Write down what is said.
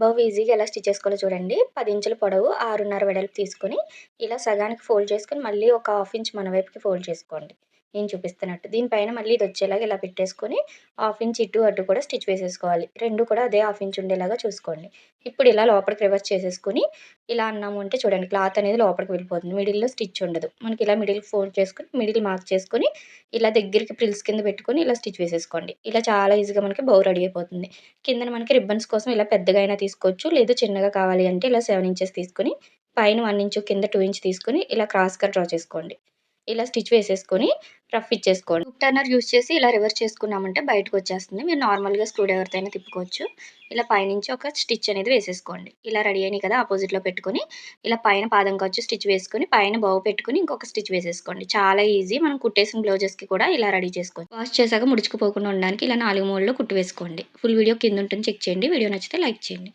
బౌ ఈజీగా ఎలా స్టిచ్ చేసుకోవాలో చూడండి. పది ఇంచుల పొడవు ఆరున్నర వెడల్పు తీసుకొని ఇలా సగానికి ఫోల్డ్ చేసుకొని మళ్ళీ ఒక హాఫ్ ఇంచ్ మన వైపుకి ఫోల్డ్ చేసుకోండి. నేను చూపిస్తున్నట్టు. దీనిపైన మళ్ళీ ఇది వచ్చేలాగా ఇలా పెట్టేసుకొని హాఫ్ ఇంచ్ ఇటు అటు కూడా స్టిచ్ వేసేసుకోవాలి. రెండు కూడా అదే హాఫ్ ఇంచ్ ఉండేలాగా చూసుకోండి. ఇప్పుడు ఇలా లోపలికి రివర్స్ చేసేసుకుని ఇలా అన్నాము అంటే చూడండి క్లాత్ అనేది లోపలికి వెళ్ళిపోతుంది. మిడిల్లో స్టిచ్ ఉండదు. మనకి ఇలా మిడిల్ ఫోల్డ్ చేసుకొని మిడిల్ మార్క్ చేసుకొని ఇలా దగ్గరికి ప్రిల్స్ కింద పెట్టుకొని ఇలా స్టిచ్ వేసేసుకోండి. ఇలా చాలా ఈజీగా మనకి బౌ రెడీ అయిపోతుంది. కింద మనకి రిబ్బన్స్ కోసం ఇలా పెద్దగా అయినా తీసుకోవచ్చు లేదు చిన్నగా కావాలి అంటే ఇలా సెవెన్ ఇంచెస్ తీసుకొని పైన వన్ ఇంచు కింద టూ ఇంచ్ తీసుకుని ఇలా క్రాస్గా డ్రా చేసుకోండి. ఇలా స్టిచ్ వేసేసుకొని రఫ్ ఇచ్చేసుకోండి. హుక్ టర్నర్ యూస్ చేసి ఇలా రివర్స్ చేసుకున్నామంటే బయటకు వచ్చేస్తుంది. మీరు నార్మల్గా స్క్రూ డ్రైవర్తో అయినా తిప్పుకోవచ్చు. ఇలా పైనుంచి ఒక స్టిచ్ అనేది వేసేసుకోండి. ఇలా రెడీ అయినాయి కదా ఆపోజిట్లో పెట్టుకొని. ఇలా పైన పాదం వచ్చి స్టిచ్ వేసుకొని పైన బావు పెట్టుకొని ఇంకొక స్టిచ్ వేసేసుకోండి. చాలా ఈజీ. మనం కుట్టేసిన బ్లౌజెస్కి కూడా ఇలా రెడీ చేసుకోండి వాష్ చేశాక ముడుచుకుపోకుండా ఉండడానికి ఇలా నాలుగు మూడులో కుట్టు వేసుకోండి. ఫుల్ వీడియో కింద ఉంటుంది చెక్ చేయండి. వీడియో నచ్చితే లైక్ చేయండి.